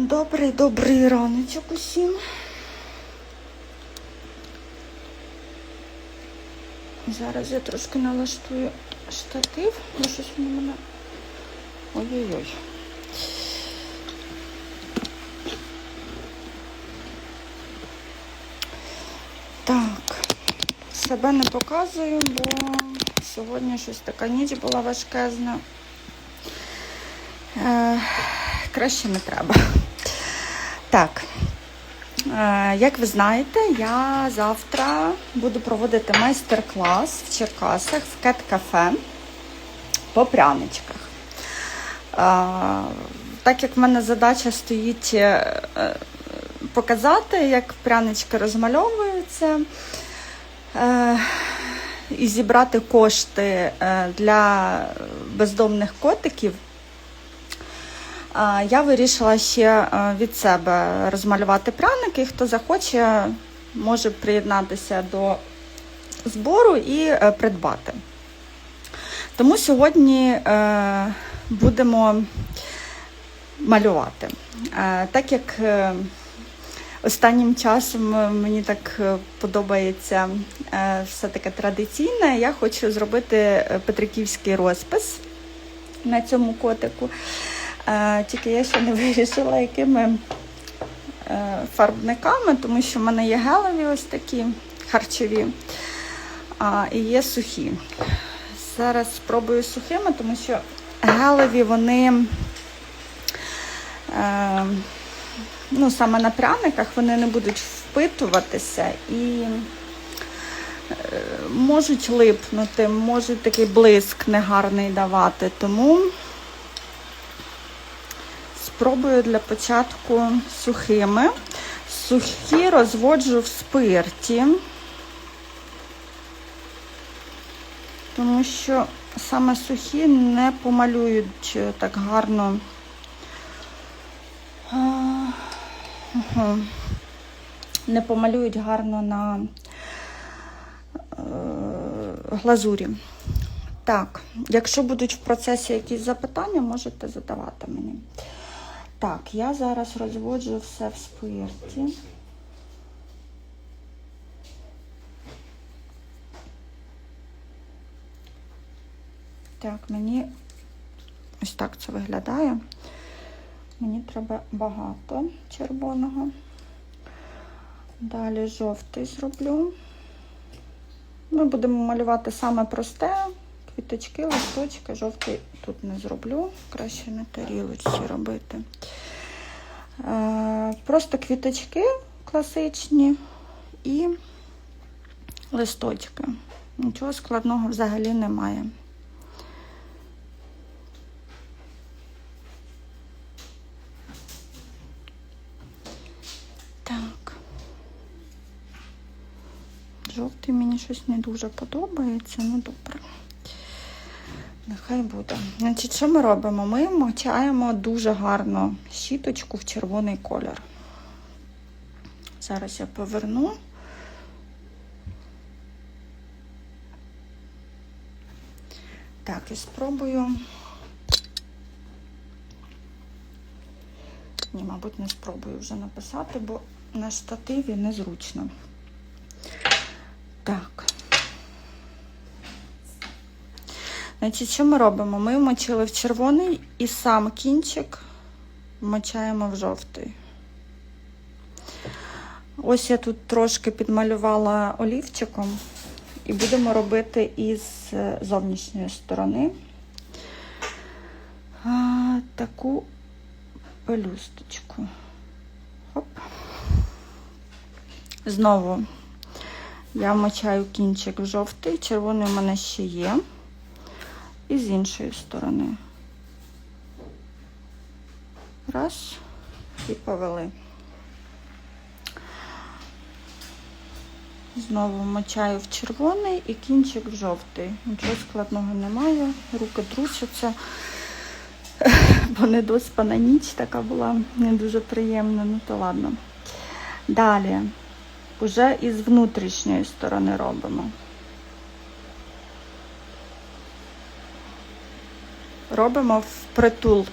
Добрий, добрий раночок усім. Зараз я трошки налаштую штатив, бо щось воно мене. Ой-ой-ой. Так, себе не показую, бо сьогодні щось така ніч була важкезна. Е, краще не треба. Так, е, як ви знаєте, я завтра буду проводити майстер-клас в Черкасах в кет-кафе по пряничках. Е, так як в мене задача стоїть е, показати, як прянички розмальовуються. І зібрати кошти для бездомних котиків. Я вирішила ще е, від себе розмалювати пряники. Хто захоче, може приєднатися до збору і е, придбати. Тому сьогодні е, будемо малювати. Так як останнім часом мені так подобається все таке традиційне, я хочу зробити петриківський розпис на цьому котику. Е, Тільки я ще не вирішила, якими е, фарбниками, тому що в мене є гелеві ось такі харчові, і є сухі. Зараз спробую сухими, тому що гелеві вони. Е, ну, саме на пряниках вони не будуть впитуватися і можуть липнути, можуть такий блиск негарний давати. Тому спробую для початку сухими. Сухі розводжу в спирті, тому що саме сухі не помалюють так гарно. Не помалюють гарно на е, глазурі. Так, якщо будуть в процесі якісь запитання, можете задавати мені. Так, я зараз розводжу все в спирті. Так, мені ось так це виглядає. Мені треба багато червоного. Далі жовтий зроблю. Ми будемо малювати саме просте, квіточки, листочки, жовтий тут не зроблю, краще на тарілочці робити. Е, Просто квіточки класичні і листочки. Нічого складного взагалі немає. Так. Жовтий мені щось не дуже подобається, ну добре. Нехай буде. Значить, що ми робимо? Ми мочаємо дуже гарно щіточку в червоний колір. Зараз я поверну. Так, і спробую. Ні, мабуть, не спробую вже написати, бо на штативі незручно. Так. Значить, що ми робимо? Ми вмочили в червоний і сам кінчик вмочаємо в жовтий. Ось я тут трошки підмалювала олівчиком і будемо робити із е, зовнішньої сторони а, таку пелюсточку. Хоп. Знову я вмочаю кінчик в жовтий, червоний у мене ще є. І з іншої сторони. Раз і повели. Знову вмочаю в червоний і кінчик в жовтий. Нічого складного немає, руки трусяться, бо недоспана ніч така була не дуже приємна, ну то ладно. Далі, уже із внутрішньої сторони робимо. робимо впритул.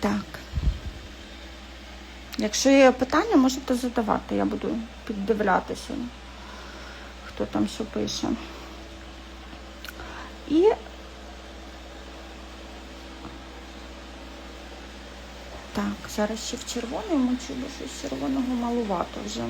Так. Якщо є питання, можете задавати. Я буду піддивлятися, хто там що пише. І так, зараз ще в червоному мочу, бо щось червоного малувато вже.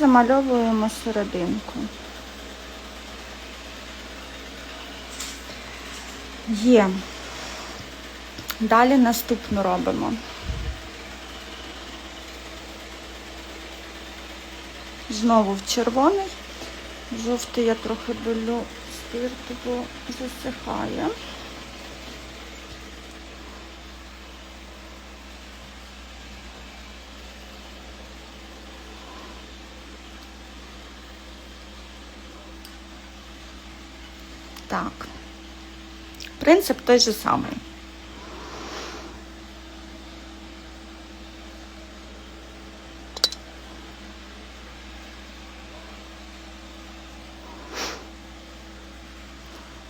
Замальовуємо серединку. Є. Далі наступну робимо. Знову в червоний. Жовтий я трохи долю спирту, бо засихає. Так. Принцип той же самий.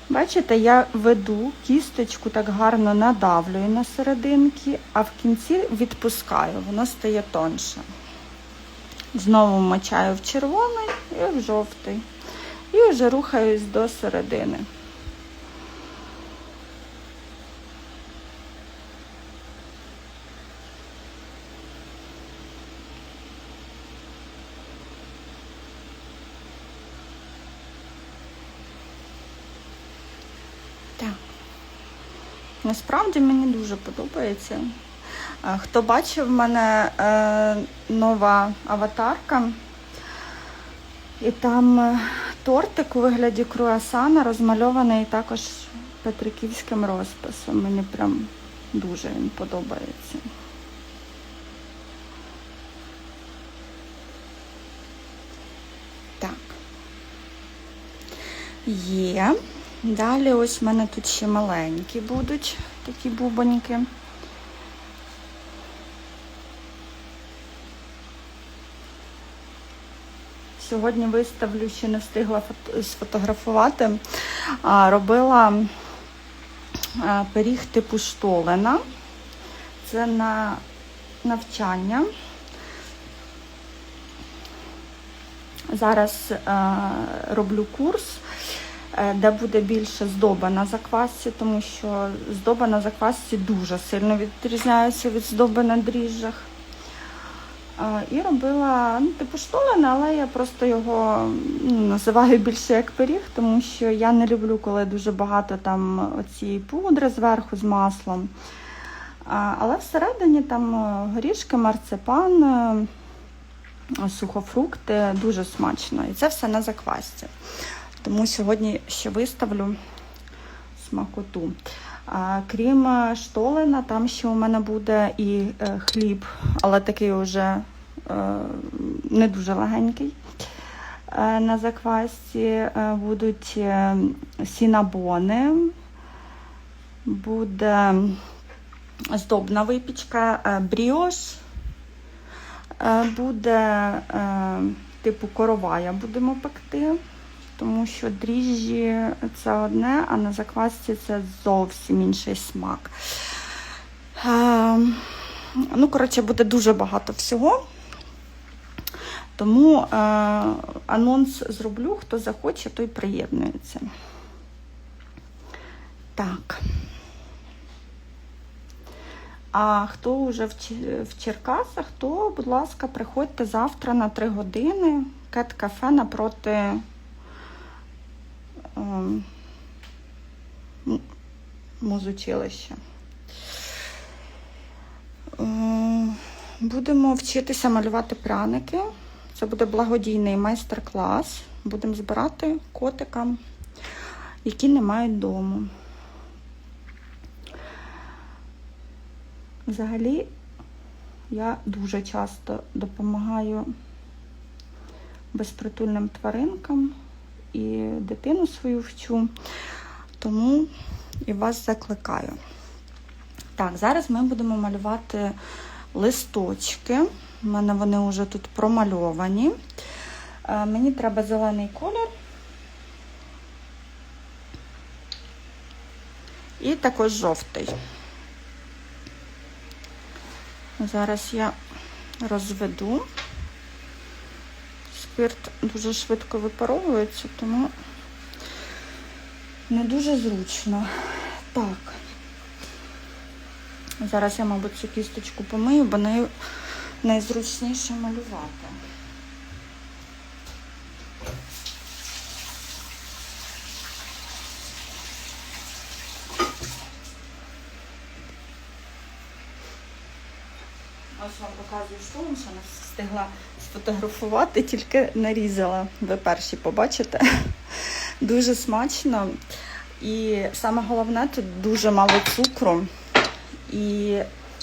Бачите, я веду кісточку так гарно надавлюю на серединки, а в кінці відпускаю, воно стає тонше. Знову мочаю в червоний і в жовтий. І вже рухаюсь до середини. Так. Насправді мені дуже подобається. Хто бачив, в мене е, нова аватарка, і там е, тортик у вигляді круасана розмальований також петриківським розписом. Мені прям дуже він подобається. Так. Є. Далі ось в мене тут ще маленькі будуть такі бубоньки. Сьогодні виставлю, ще не встигла сфотографувати. Робила пиріг типу штолена. Це на навчання. Зараз роблю курс, е, де буде більше здоба на заквасці, тому що здоба на заквасці дуже сильно відрізняється від здоби на дріжджах. І робила ну, типу штолен, але я просто його ну, називаю більше як пиріг, тому що я не люблю, коли дуже багато там оцієї пудри зверху з маслом. Але всередині там е, горішки, марципан, е, сухофрукти, дуже смачно. І це все на заквасці. Тому сьогодні ще виставлю смакоту. А, Крім е, штолена, там ще у мене буде і е, хліб, але такий вже е, не дуже легенький. На заквасці будуть сінабони, буде здобна випічка, бріош, буде типу коровая будемо пекти, тому що дріжджі це одне, а на заквасці це зовсім інший смак. Е, Ну, коротше, буде дуже багато всього. Тому е, анонс зроблю, хто захоче, той приєднується. Так. А хто вже в, Черкасах, то, будь ласка, приходьте завтра на 3 години. Кет-кафе напроти ем, м- музучилища. Е, Будемо вчитися малювати пряники. Це буде благодійний майстер-клас. Будемо збирати котикам, які не мають дому. Взагалі, я дуже часто допомагаю безпритульним тваринкам і дитину свою вчу, тому і вас закликаю. Так, зараз ми будемо малювати листочки. У мене вони вже тут промальовані. Е, Мені треба зелений колір. І також жовтий. Зараз я розведу. Спирт дуже швидко випаровується, тому не дуже зручно. Так. Зараз я, мабуть, цю кісточку помию, бо нею найзручніше малювати. Ось вам показую штурм, що не встигла сфотографувати, тільки нарізала. Ви перші побачите. Дуже смачно. І саме головне, тут дуже мало цукру. І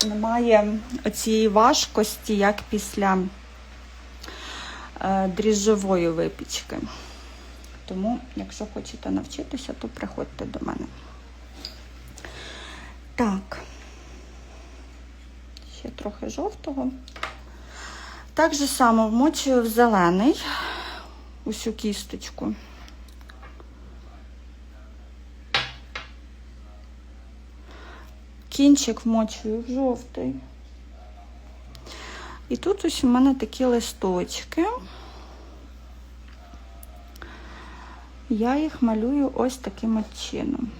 немає оцієї важкості, як після е, дріжджової випічки. Тому, якщо хочете навчитися, то приходьте до мене. Так. Ще трохи жовтого. Так же само вмочую в зелений усю кісточку. Кінчик вмочую в жовтий. І тут ось у мене такі листочки. Я їх малюю ось таким чином.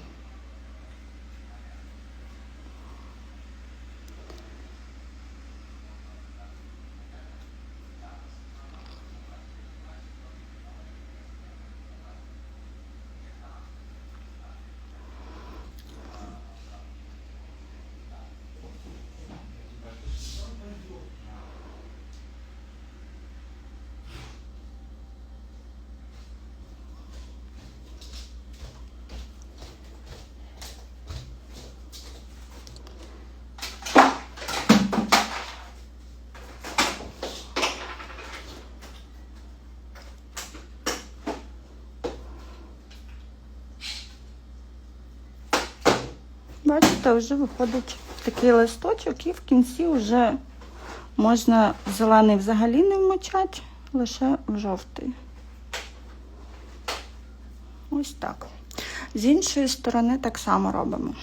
Бачите, вже виходить такий листочок, і в кінці вже можна зелений взагалі не вмочати, лише в жовтий. Ось так. З іншої сторони так само робимо.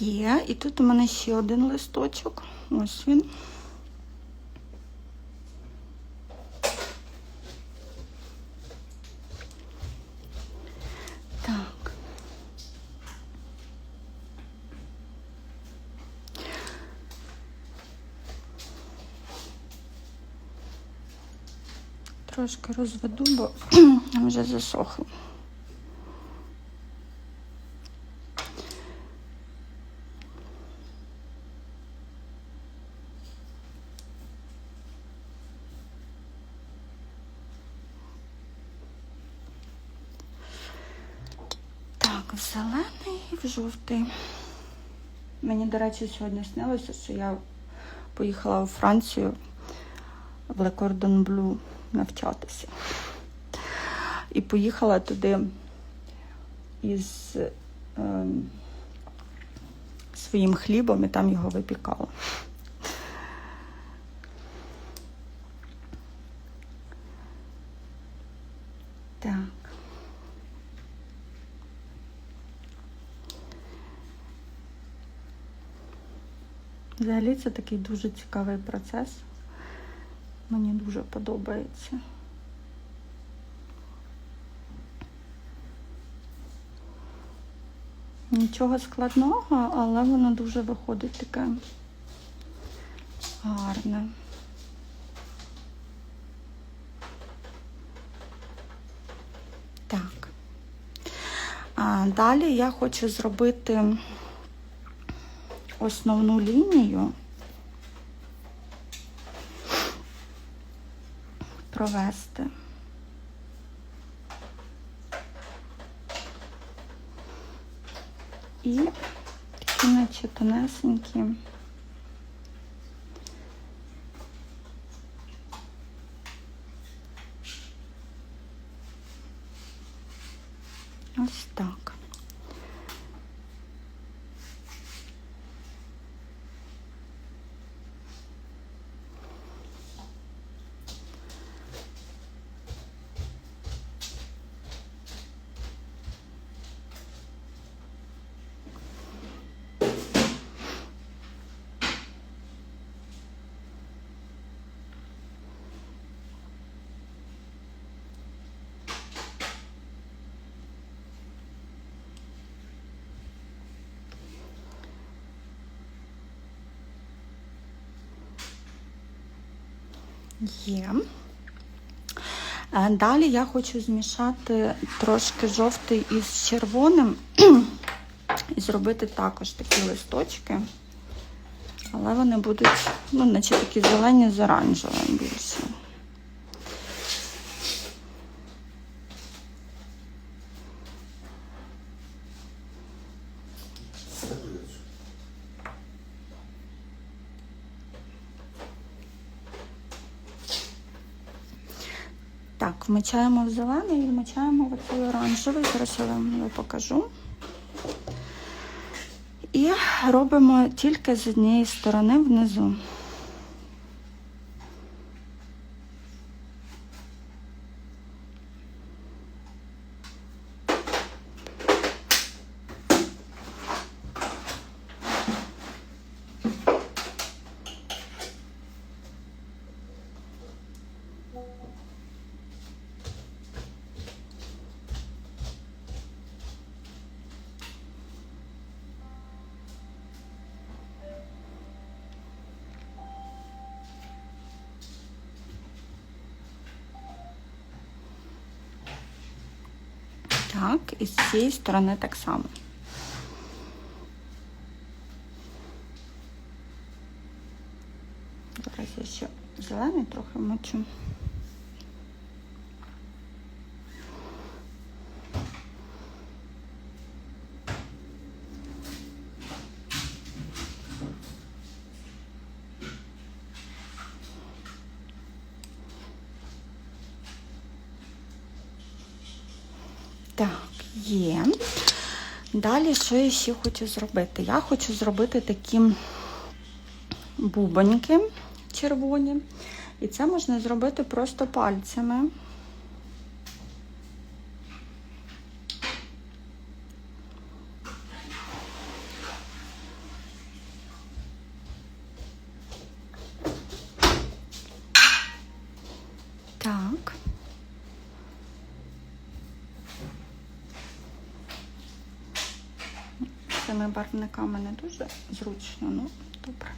Є, і тут у мене ще один листочок. Ось він. Так. Трошки розведу, бо вже засохло. Так, в зелений і в жовтий. Мені, до речі, сьогодні снилося, що я поїхала у Францію в Cordon Bleu навчатися. І поїхала туди із ем, своїм хлібом і там його випікала. Так. Взагалі це такий дуже цікавий процес. Мені дуже подобається. Нічого складного, але воно дуже виходить таке гарне. Так. А Далі я хочу зробити основну лінію, провести. І такі, наче тонесенькі. Ось так. Є. Е, Далі я хочу змішати трошки жовтий із червоним і зробити також такі листочки. Але вони будуть, ну, наче такі зелені з оранжевим більше. Так, вмочаємо в зелений і вмочаємо в цей оранжевий. Зараз я вам його покажу. І робимо тільки з однієї сторони внизу. І з цієї сторони так само. Зараз я ще зелений трохи мочу. Так, є. Далі, що я ще хочу зробити? Я хочу зробити такі бубоньки червоні. І це можна зробити просто пальцями. Так. Цими барвниками не дуже зручно, ну добре.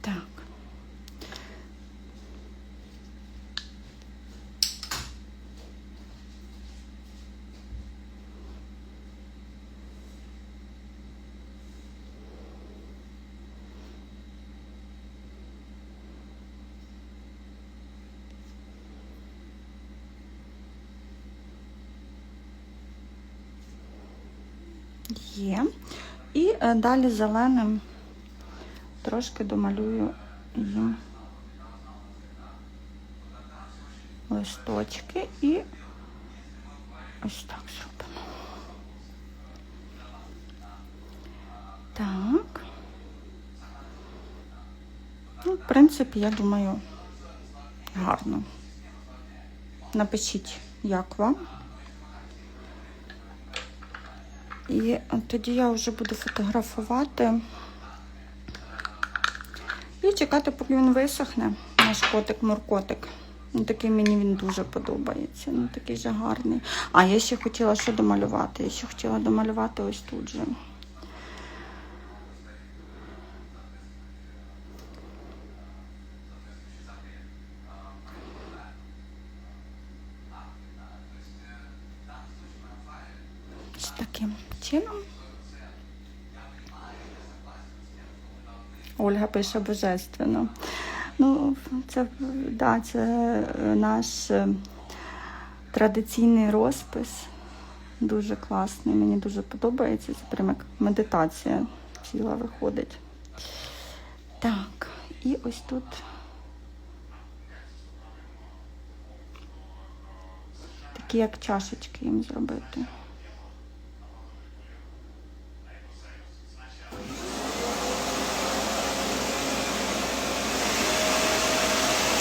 Так. Є. І е, далі зеленим трошки домалюю їм листочки і ось так зробимо. Так. Ну, в принципі, я думаю, гарно. Напишіть, як вам. І тоді я вже буду фотографувати і чекати, поки він висохне, наш котик-муркотик. Ну, такий мені він дуже подобається. Ну, такий же гарний. А я ще хотіла що домалювати? Я ще хотіла домалювати ось тут же. Таким чином. Ольга пише божественно. Ну, це, да, це наш е, традиційний розпис. Дуже класний, мені дуже подобається. Це прямо як медитація ціла виходить. Так, і ось тут. Такі як чашечки їм зробити.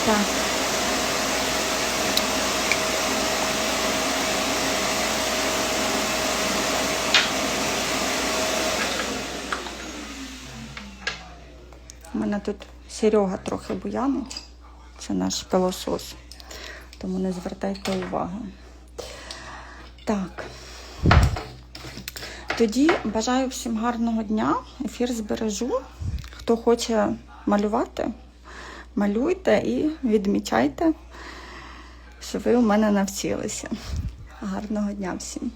Так. У мене тут Серега трохи буянить. Це наш пилосос. Тому не звертайте увагу. Так. Тоді бажаю всім гарного дня. Ефір збережу. Хто хоче малювати, малюйте і відмічайте, що ви у мене навчилися. Гарного дня всім!